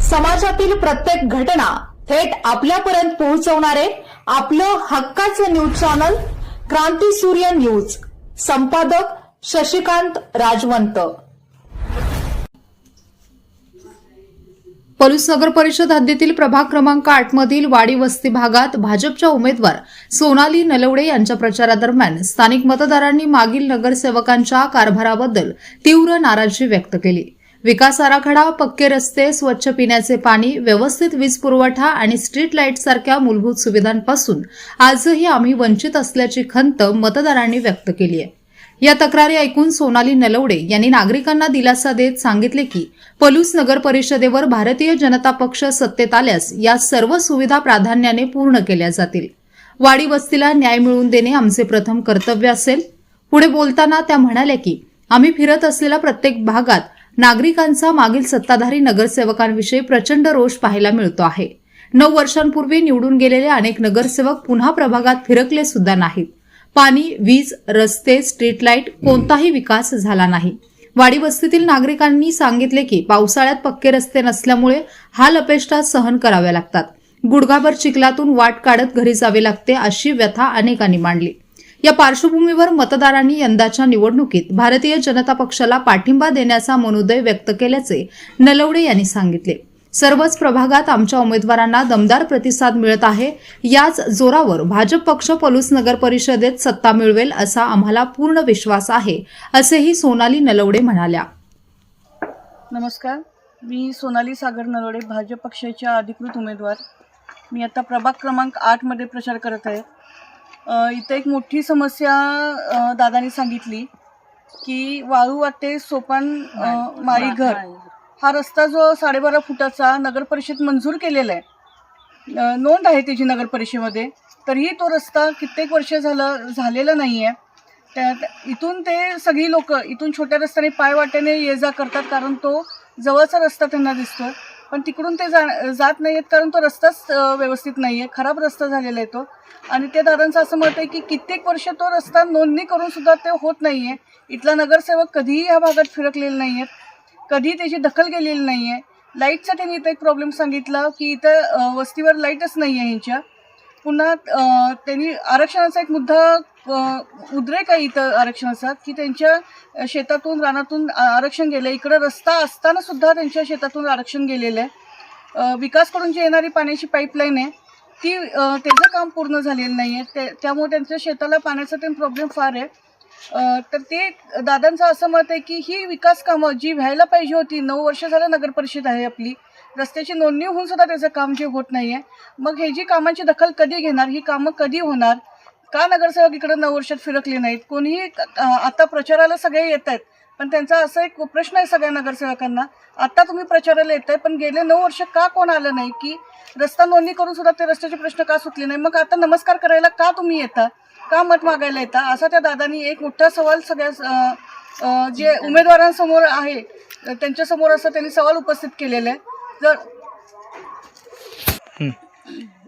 समाजातील प्रत्येक घटना थेट आपल्यापर्यंत पोहोचवणारे आपलं हक्काचं न्यूज चॅनल क्रांती सूर्य न्यूज. संपादक शशिकांत राजवंत. पलूस नगर परिषद हद्दीतील प्रभाग क्रमांक आठ मधील वाडी वस्ती भागात भाजपच्या उमेदवार सोनाली नलवडे यांच्या प्रचारादरम्यान स्थानिक मतदारांनी मागील नगरसेवकांच्या कारभाराबद्दल तीव्र नाराजी व्यक्त केली. विकास आराखडा पक्के रस्ते स्वच्छ पिण्याचे पाणी व्यवस्थित वीज पुरवठा आणि स्ट्रीट लाइट सारख्या मूलभूत सुविधांपासून आजही आम्ही वंचित असल्याची खंत मतदारांनी व्यक्त केली आहे या तक्रारी ऐकून सोनाली नलवडे यांनी नागरिकांना दिलासा देत सांगितले की पलूस नगर परिषदेवर भारतीय जनता पक्ष सत्तेत आल्यास या सर्व सुविधा प्राधान्याने पूर्ण केल्या जातील. वाडी वस्तीला न्याय मिळवून देणे आमचे प्रथम कर्तव्य असेल. पुढे बोलताना त्या म्हणाल्या की आम्ही फिरत असलेल्या प्रत्येक भागात नागरिकांचा मागील सत्ताधारी नगरसेवकांविषयी प्रचंड रोष पाहायला मिळतो आहे. नऊ वर्षांपूर्वी निवडून गेलेले अनेक नगरसेवक पुन्हा प्रभागात फिरकले सुद्धा नाहीत. पाणी वीज रस्ते स्ट्रीट लाइट कोणताही विकास झाला नाही. वाडी वस्तीतील नागरिकांनी सांगितले की पावसाळ्यात पक्के रस्ते नसल्यामुळे हाल अपेष्टा सहन कराव्या लागतात. गुडघाभर चिखलातून वाट काढत घरी जावे लागते अशी व्यथा अनेकांनी मांडली. या पार्श्वभूमीवर मतदारांनी यंदाच्या निवडणुकीत भारतीय जनता पक्षाला पाठिंबा देण्याचा मनोदय व्यक्त केल्याचे नलवडे यांनी सांगितले. सर्वच प्रभागात आमच्या उमेदवारांना दमदार प्रतिसाद मिळत आहे. याच जोरावर भाजप पक्ष पलूस नगर परिषदेत सत्ता मिळवेल असा आम्हाला पूर्ण विश्वास आहे असेही सोनाली नलवडे म्हणाल्या. नमस्कार. मी सोनाली सागर नलवडे भाजप पक्षाच्या अधिकृत उमेदवार. मी आता प्रभाग क्रमांक आठमध्ये प्रचार करत आहे. इथं एक मोठी समस्या दादानी सांगितली की वाळू वाटे सोपान माळी घर. हा रस्ता जो साडेबारा फुटाचा नगर परिषद मंजूर केलेला आहे. नोंद आहे त्याची नगर परिषदेमध्ये. तरीही तो रस्ता कित्येक वर्ष झालं झालेला नाही आहे त्या त्या- इथून ते सगळी लोक इथून छोट्या रस्त्याने पाय वाट्याने ये जा करतात कारण तो जवळचा रस्ता त्यांना दिसतो पण तिकडून ते जा जात नाही आहेत कारण तो रस्ताच व्यवस्थित नाही आहे खराब रस्ता झालेला आहे तो. आणि त्या दादांचं असं मत आहे की कित्येक वर्ष तो रस्ता नोंदणी करून सुद्धा ते होत नाही आहे इथला नगरसेवक कधीही या भागात फिरकलेले नाही आहेत कधीही त्याची दखल केलेली नाही आहे लाईटचा त्यांनी इथं एक प्रॉब्लेम सांगितला की इथं वस्तीवर लाईटच नाही आहे यांच्या. पुन्हा त्यांनी आरक्षणाचा एक मुद्दा उद्रेक आहे इथं आरक्षणाचा की त्यांच्या शेतातून रानातून आरक्षण गेलं इकडं रस्ता असताना सुद्धा त्यांच्या शेतातून आरक्षण गेलेलं आहे. विकासकडून जी येणारी पाण्याची पाईपलाईन आहे ती त्याचं काम पूर्ण झालेलं नाही आहे ते त्यामुळे त्यांच्या शेताला पाण्याचा ते प्रॉब्लेम फार आहे. तर ते दादांचं असं मत आहे की ही विकास कामं जी व्हायला पाहिजे होती नऊ वर्ष झालं नगर परिषद आहे आपली रस्त्याची नोंदणी होऊन सुद्धा त्याचं काम जे होत नाही आहे मग हे जी कामांची दखल कधी घेणार ही कामं कधी होणार? का नगरसेवक इकडे नऊ वर्षात फिरकले नाहीत? कोणीही आता प्रचाराला सगळे येत आहेत पण त्यांचा असा एक प्रश्न आहे सगळ्या नगरसेवकांना. आता तुम्ही प्रचाराला येत आहे पण गेले नऊ वर्ष का कोण आलं नाही? की रस्ता नोंदणी करून सुद्धा ते रस्त्याचे प्रश्न का सुटले नाही? मग आता नमस्कार करायला का तुम्ही येता? का मत मागायला येता? असा त्या दादांनी एक मोठा सवाल सगळ्या जे उमेदवारांसमोर आहे त्यांच्यासमोर असं त्यांनी सवाल उपस्थित केलेला आहे जर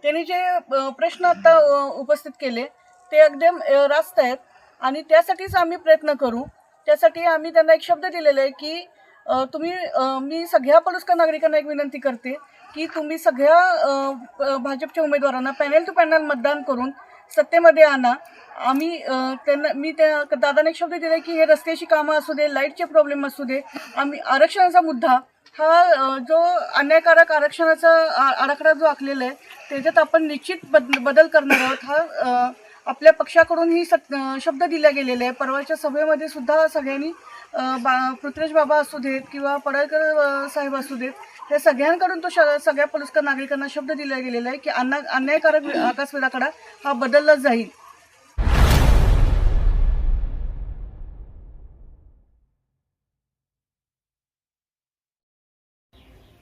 त्यांनी जे प्रश्न आता उपस्थित केले ते एकदम रास्त आहेत. आणि त्यासाठीच आम्ही प्रयत्न करू. त्यासाठी आम्ही त्यांना एक शब्द दिलेला आहे की तुम्ही मी सगळ्या पलुसकर नागरिकांना एक विनंती करते की तुम्ही सगळ्या भाजपच्या उमेदवारांना पॅनल टू पॅनल मतदान करून सत्तेमध्ये आणा. आम्ही त्यांना मी त्या दादाने एक शब्द दिला की हे रस्त्याची कामं असू दे लाईटचे प्रॉब्लेम असू दे आम्ही आरक्षणाचा मुद्दा हा जो अन्यायकारक आरक्षणाचा आ- आराखडा जो आखलेला आहे त्याच्यात आपण निश्चित बद बदल करणार आहोत. हा आपल्या पक्षाकडून ही सत शब्द दिला गेलेला आहे. परवाच्या सभेमध्ये सुद्धा सगळ्यांनी बा पृथ्वीराज बाबा असू देत किंवा पडळकर साहेब असू देत हे सगळ्यांकडून तो श सगळ्या पुरस्कार नागरिकांना शब्द दिला गेलेला आहे की अन्ना अन्यायकारक वि- आकाश आराखडा हा बदललाच जाईल.